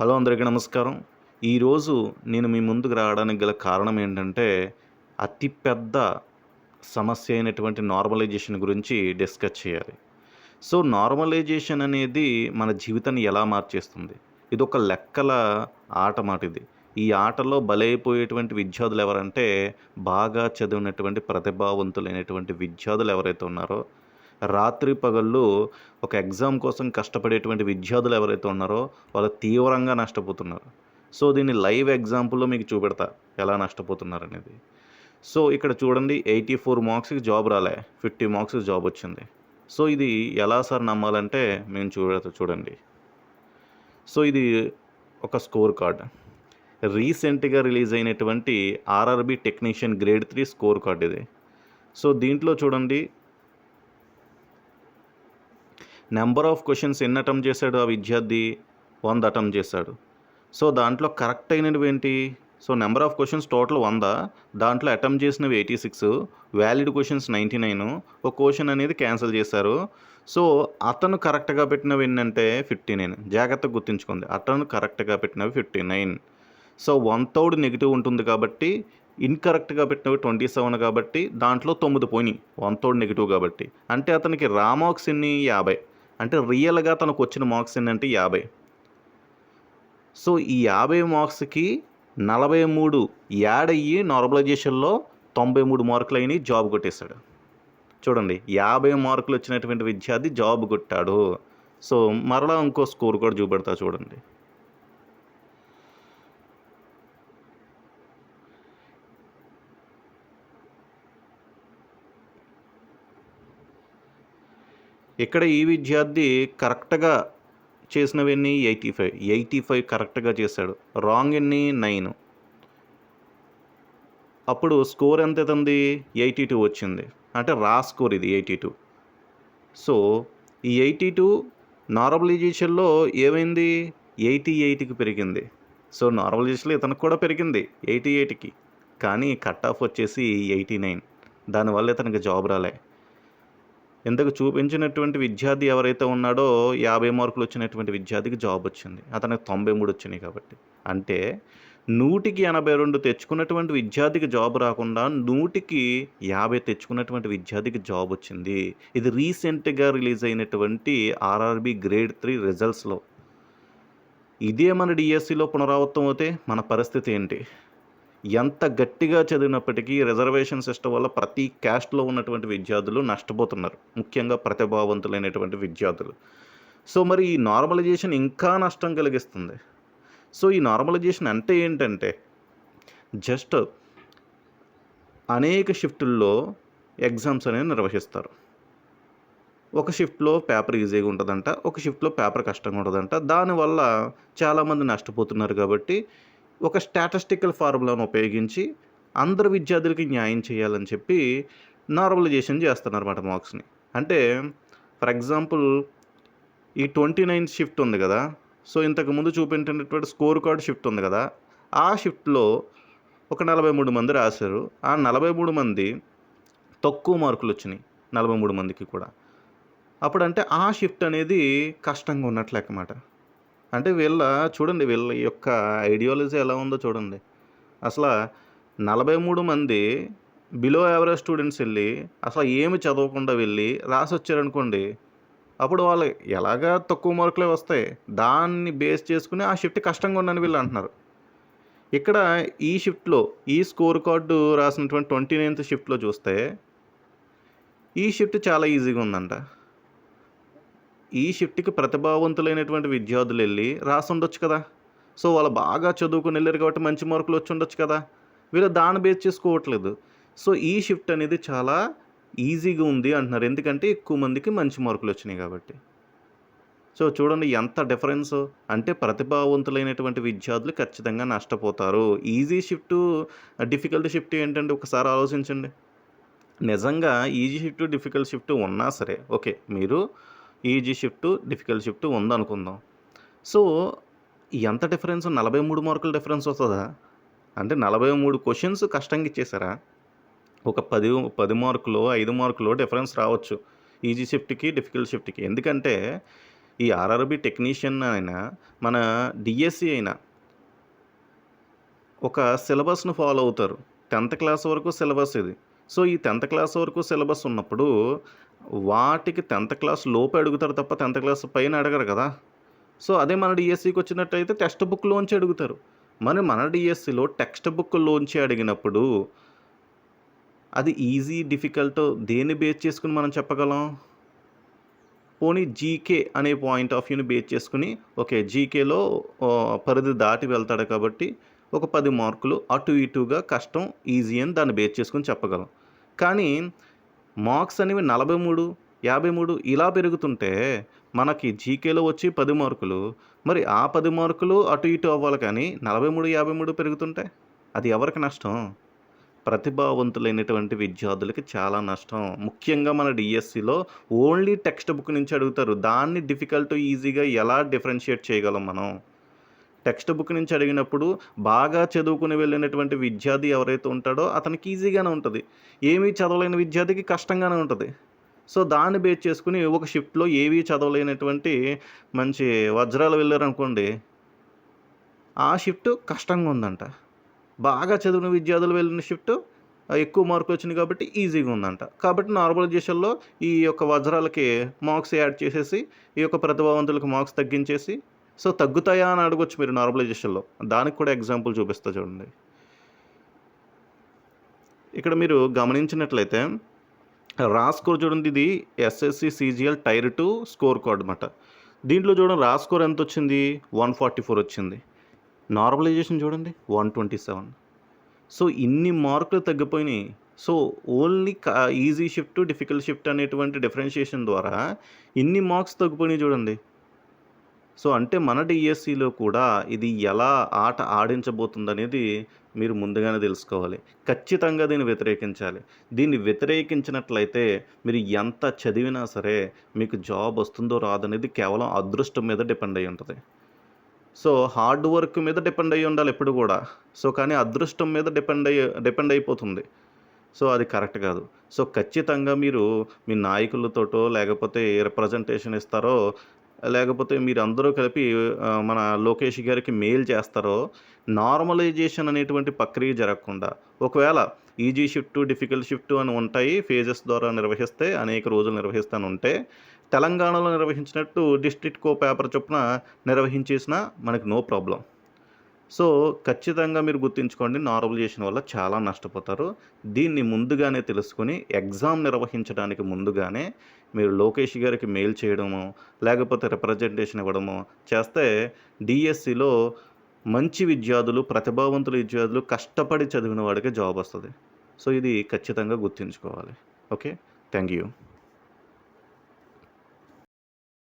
Hello అందరికీ నమస్కారం. ఈరోజు నేను మీ ముందుకు రావడానికి గల కారణం ఏంటంటే అతిపెద్ద సమస్య అయినటువంటి నార్మలైజేషన్ గురించి డిస్కస్ చేయాలి. సో నార్మలైజేషన్ అనేది మన జీవితాన్ని ఎలా మార్చేస్తుంది? ఇది ఒక లెక్కల ఆట మాట ఇది. ఈ ఆటలో బలైపోయేటువంటి విద్యార్థులు ఎవరంటే బాగా చదివినటువంటి ప్రతిభావంతులైనటువంటి విద్యార్థులు ఎవరైతే ఉన్నారో రాత్రి పగళ్ళు ఒక ఎగ్జామ్ కోసం కష్టపడేటువంటి విద్యార్థులు ఎవరైతే ఉన్నారో వాళ్ళు తీవ్రంగా నష్టపోతున్నారు. సో దీన్ని లైవ్ ఎగ్జాంపుల్లో మీకు చూపెడతా. ఎలా నష్టపోతున్నారు అనేది సో ఇక్కడ చూడండి ఎయిటీ ఫోర్ మార్క్స్కి జాబ్ రాలే. ఫిఫ్టీ మార్క్స్కి జాబ్ వచ్చింది. సో ఇది ఎలా సార్ నమ్మాలంటే మేము చూడ చూడండి. సో ఇది ఒక స్కోర్ కార్డ్. రీసెంట్గా రిలీజ్ అయినటువంటి RRB technician grade three score card ఇది. సో దీంట్లో చూడండి నెంబర్ ఆఫ్ క్వశ్చన్స్ ఎన్ని అటెంప్ట్ చేశాడు ఆ విద్యార్థి? వంద అటెంప్ట్ చేశాడు. సో దాంట్లో కరెక్ట్ అయినవి ఏంటి? So number of questions total వంద. దాంట్లో అటెంప్ట్ చేసినవి eighty six. Valid questions ninety nine. ఒక క్వశ్చన్ అనేది క్యాన్సిల్ చేశారు. సో అతను కరెక్ట్గా పెట్టినవి ఏంటంటే ఫిఫ్టీ నైన్. జాగ్రత్తగా గుర్తుంచుకుంది అతను కరెక్ట్గా పెట్టినవి fifty nine. So one third negative ఉంటుంది కాబట్టి ఇన్కరెక్ట్గా పెట్టినవి ట్వంటీ సెవెన్ కాబట్టి దాంట్లో తొమ్మిది పోయినాయి. వన్ థర్డ్ నెగిటివ్ కాబట్టి. అంటే అతనికి రామాక్స్ ఎన్ని? యాభై. అంటే రియల్గా తనకు వచ్చిన మార్క్స్ ఏంటంటే యాభై. సో ఈ యాభై మార్క్స్కి నలభై మూడు యాడ్ అయ్యి నార్మలైజేషన్లో తొంభై మూడు మార్కులు అయినాయి జాబ్ కొట్టేశాడు. చూడండి యాభై మార్కులు వచ్చినటువంటి విద్యార్థి జాబ్ కొట్టాడు. సో మరలా ఇంకో స్కోర్ కూడా చూపెడతా చూడండి. ఇక్కడ ఈ విద్యార్థి కరెక్ట్గా చేసినవన్నీ ఎయిటీ ఫైవ్ ఎయిటీ ఫైవ్ కరెక్ట్గా చేశాడు. రాంగ్ ఎన్ని? నైన్. అప్పుడు స్కోర్ ఎంత అవుతుంది? ఎయిటీ టూ వచ్చింది. అంటే రా స్కోర్ ఇది ఎయిటీ టూ. సో ఈ ఎయిటీ టూ నార్మలైజేషన్లో ఏమైంది? ఎయిటీ ఎయిట్కి పెరిగింది. సో నార్మలైజేషన్లో ఇతనికి కూడా పెరిగింది ఎయిటీ ఎయిట్కి. కానీ కట్ ఆఫ్ వచ్చేసి ఎయిటీ నైన్. దానివల్ల ఇతనికి జాబ్ రాలే. ఇంతకు చూపించినటువంటి విద్యార్థి ఎవరైతే ఉన్నాడో యాభై మార్కులు వచ్చినటువంటి విద్యార్థికి జాబ్ వచ్చింది. అతనికి తొంభై మూడు వచ్చినాయి కాబట్టి. అంటే నూటికి ఎనభై రెండు తెచ్చుకున్నటువంటి విద్యార్థికి జాబ్ రాకుండా నూటికి యాభై తెచ్చుకున్నటువంటి విద్యార్థికి జాబ్ వచ్చింది. ఇది రీసెంట్గా రిలీజ్ అయినటువంటి ఆర్ఆర్బి గ్రేడ్ త్రీ రిజల్ట్స్లో. ఇదే మన డిఎస్సిలో పునరావృతం అవుతే మన పరిస్థితి ఏంటి? ఎంత గట్టిగా చదివినప్పటికీ రిజర్వేషన్ సిస్టమ్ వల్ల ప్రతి క్యాస్ట్లో ఉన్నటువంటి విద్యార్థులు నష్టపోతున్నారు. ముఖ్యంగా ప్రతిభావంతులైనటువంటి విద్యార్థులు. సో మరి ఈ నార్మలైజేషన్ ఇంకా నష్టం కలిగిస్తుంది. సో ఈ నార్మలైజేషన్ అంటే ఏంటంటే జస్ట్ అనేక షిఫ్టుల్లో ఎగ్జామ్స్ అనేవి నిర్వహిస్తారు. ఒక షిఫ్ట్లో పేపర్ ఈజీగా ఉంటుందంట ఒక షిఫ్ట్లో పేపర్ కష్టంగా ఉంటుందంట. దానివల్ల చాలామంది నష్టపోతున్నారు కాబట్టి ఒక స్టాటిస్టికల్ ఫార్ములాను ఉపయోగించి అందరు విద్యార్థులకి న్యాయం చేయాలని చెప్పి నార్మలైజేషన్ చేస్తున్నారు మార్క్స్ని. అంటే ఫర్ ఎగ్జాంపుల్ ఈ ట్వంటీ నైన్ షిఫ్ట్ ఉంది కదా సో ఇంతకుముందు చూపించినటువంటి స్కోర్ కార్డ్ షిఫ్ట్ ఉంది కదా ఆ షిఫ్ట్లో ఒక నలభై మూడు మంది రాశారు. ఆ నలభై మూడు మంది తక్కువ మార్కులు వచ్చినాయి నలభై మూడు మందికి కూడా. అప్పుడంటే ఆ షిఫ్ట్ అనేది కష్టంగా ఉన్నట్లు అంటే వీళ్ళ చూడండి వీళ్ళ యొక్క ఐడియాలజీ ఎలా ఉందో చూడండి. అసలు నలభై మూడు మంది బిలో యావరేజ్ స్టూడెంట్స్ వెళ్ళి అసలు ఏమి చదవకుండా వెళ్ళి రాసి వచ్చారనుకోండి అప్పుడు వాళ్ళు ఎలాగా తక్కువ మార్కులే వస్తాయి? దాన్ని బేస్ చేసుకుని ఆ షిఫ్ట్ కష్టంగా ఉందని వీళ్ళు అంటున్నారు. ఇక్కడ ఈ షిఫ్ట్లో ఈ స్కోర్ కార్డు రాసినటువంటి ట్వంటీ నైన్త్ షిఫ్ట్లో చూస్తే ఈ షిఫ్ట్ చాలా ఈజీగా ఉందంట. ఈ షిఫ్ట్కి ప్రతిభావంతులైనటువంటి విద్యార్థులు వెళ్ళి రాసి ఉండొచ్చు కదా. సో వాళ్ళు బాగా చదువుకుని వెళ్ళారు కాబట్టి మంచి మార్కులు వచ్చి ఉండొచ్చు కదా. వీళ్ళు దాన్ని బేస్ చేసుకోవట్లేదు. సో ఈ షిఫ్ట్ అనేది చాలా ఈజీగా ఉంది అంటున్నారు. ఎందుకంటే ఎక్కువ మందికి మంచి మార్కులు వచ్చినాయి కాబట్టి. సో చూడండి ఎంత డిఫరెన్స్. అంటే ప్రతిభావంతులైనటువంటి విద్యార్థులు ఖచ్చితంగా నష్టపోతారు. ఈజీ షిఫ్ట్ డిఫికల్ట్ షిఫ్ట్ ఏంటంటే ఒకసారి ఆలోచించండి. నిజంగా ఈజీ షిఫ్ట్ డిఫికల్ట్ షిఫ్ట్ ఉన్నా సరే ఓకే మీరు ఈజీ షిఫ్ట్ డిఫికల్ట్ షిఫ్ట్ ఉందనుకుందాం. సో ఎంత డిఫరెన్స్? నలభై మూడు మార్కుల డిఫరెన్స్ వస్తుందా? అంటే నలభై మూడు క్వశ్చన్స్ కష్టంగా ఇచ్చేసారా? ఒక పది పది మార్కులు ఐదు మార్కులు డిఫరెన్స్ రావచ్చు. ఈజీ షిఫ్ట్కి డిఫికల్ట్ షిఫ్ట్కి. ఎందుకంటే ఈ ఆర్ఆర్బీ టెక్నీషియన్ అయినా మన డిఎస్సి అయినా ఒక సిలబస్ను ఫాలో అవుతారు. టెన్త్ క్లాస్ వరకు సిలబస్ ఇది. సో ఈ టెన్త్ క్లాస్ వరకు సిలబస్ ఉన్నప్పుడు వాటికి టెన్త్ క్లాస్ లోపు అడుగుతారు తప్ప టెన్త్ క్లాస్ పైన అడగరు కదా. సో అదే మన డిఎస్సికి వచ్చినట్టయితే టెక్స్ట్ బుక్లోంచి అడుగుతారు. మరి మన డిఎస్సిలో టెక్స్ట్ బుక్లోంచి అడిగినప్పుడు అది ఈజీ డిఫికల్ట్ దేన్ని బేస్ చేసుకుని మనం చెప్పగలం? పోనీ జీకే అనే పాయింట్ ఆఫ్ వ్యూని బేస్ చేసుకుని ఓకే జీకేలో పరిధి దాటి వెళ్తాడు కాబట్టి ఒక పది మార్కులు అటు ఇటుగా కష్టం ఈజీ అని దాన్ని బేస్ చేసుకుని చెప్పగలం. కానీ మార్క్స్ అనేవి నలభై మూడు యాభై మూడు ఇలా పెరుగుతుంటే మనకి జీకేలో వచ్చి పది మార్కులు. మరి ఆ పది మార్కులు అటు ఇటు అవ్వాలి కానీ నలభై మూడు యాభై మూడు పెరుగుతుంటే అది ఎవరికి నష్టం? ప్రతిభావంతులైనటువంటి విద్యార్థులకి చాలా నష్టం. ముఖ్యంగా మన డిఎస్సిలో ఓన్లీ టెక్స్ట్ బుక్ నుంచి అడుగుతారు. దాన్ని డిఫికల్ట్ ఈజీగా ఎలా డిఫరెన్షియేట్ చేయగలం మనం? టెక్స్ట్ బుక్ నుంచి అడిగినప్పుడు బాగా చదువుకుని వెళ్ళినటువంటి విద్యార్థి ఎవరైతే ఉంటాడో అతనికి ఈజీగానే ఉంటుంది. ఏమీ చదవలేని విద్యార్థికి కష్టంగానే ఉంటుంది. సో దాన్ని బేస్ చేసుకుని ఒక షిఫ్ట్లో ఏవీ చదవలేనటువంటి మంచి వజ్రాలు వెళ్ళారనుకోండి ఆ షిఫ్ట్ కష్టంగా ఉందంట. బాగా చదివిన విద్యార్థులు వెళ్ళిన షిఫ్ట్ ఎక్కువ మార్కులు వచ్చినాయి కాబట్టి ఈజీగా ఉందంట. కాబట్టి నార్మలైజేషన్లో ఈ యొక్క వజ్రాలకి మార్క్స్ యాడ్ చేసేసి ఈ యొక్క ప్రతిభావంతులకు మార్క్స్ తగ్గించేసి సో తగ్గుతాయా అని అడగొచ్చు మీరు నార్మలైజేషన్లో. దానికి కూడా ఎగ్జాంపుల్ చూపిస్తా చూడండి. ఇక్కడ మీరు గమనించినట్లయితే రా స్కోర్ చూడండి ఇది SSC CGL tier two score card అనమాట దీంట్లో చూడండి రా స్కోర్ ఎంత వచ్చింది? వన్ ఫార్టీ ఫోర్ వచ్చింది. నార్మలైజేషన్ చూడండి వన్ ట్వంటీ సెవెన్. సో ఇన్ని మార్కులు తగ్గిపోయినాయి. So only easy shift difficult shift అనేటువంటి డిఫరెన్షియేషన్ ద్వారా ఇన్ని మార్క్స్ తగ్గిపోయినాయి చూడండి. సో అంటే మన డిఎస్సిలో కూడా ఇది ఎలా ఆట ఆడించబోతుంది అనేది మీరు ముందుగానే తెలుసుకోవాలి. ఖచ్చితంగా దీన్ని వ్యతిరేకించాలి. దీన్ని వ్యతిరేకించినట్లయితే మీరు ఎంత చదివినా సరే మీకు జాబ్ వస్తుందో రాదనేది కేవలం అదృష్టం మీద డిపెండ్ అయి ఉంటుంది. సో హార్డ్ వర్క్ మీద డిపెండ్ అయ్యి ఉండాలి ఎప్పుడు కూడా. సో కానీ అదృష్టం మీద డిపెండ్ అయ్యి డిపెండ్ అయిపోతుంది. సో అది కరెక్ట్ కాదు. సో ఖచ్చితంగా మీరు మీ నాయకులతోటో లేకపోతే ఏ రిప్రజెంటేషన్ ఇస్తారో లేకపోతే మీరు అందరూ కలిపి మన లోకేష్ గారికి మెయిల్ చేస్తారో నార్మలైజేషన్ అనేటువంటి ప్రక్రియ జరగకుండా. ఒకవేళ ఈజీ షిఫ్ట్ డిఫికల్ట్ షిఫ్ట్ అని ఉంటాయి ఫేజెస్ ద్వారా నిర్వహిస్తే అనేక రోజులు నిర్వహిస్తాను ఉంటే తెలంగాణలో నిర్వహించినట్టు డిస్ట్రిక్ట్ కో పేపర్ చొప్పున నిర్వహించేసినా మనకి నో ప్రాబ్లం. సో ఖచ్చితంగా మీరు గుర్తుంచుకోండి నార్మలైజేషన్ వల్ల చాలా నష్టపోతారు. దీన్ని ముందుగానే తెలుసుకుని ఎగ్జామ్ నిర్వహించడానికి ముందుగానే మీరు లోకేష్ గారికి మెయిల్ చేయడము లేకపోతే రిప్రజెంటేషన్ ఇవ్వడము చేస్తే డిఎస్సిలో మంచి విద్యార్థులు ప్రతిభావంతులు విద్యార్థులు కష్టపడి చదివిన వాడికి జాబ్ వస్తుంది. సో ఇది ఖచ్చితంగా గుర్తుంచుకోవాలి. ఓకే? Thank you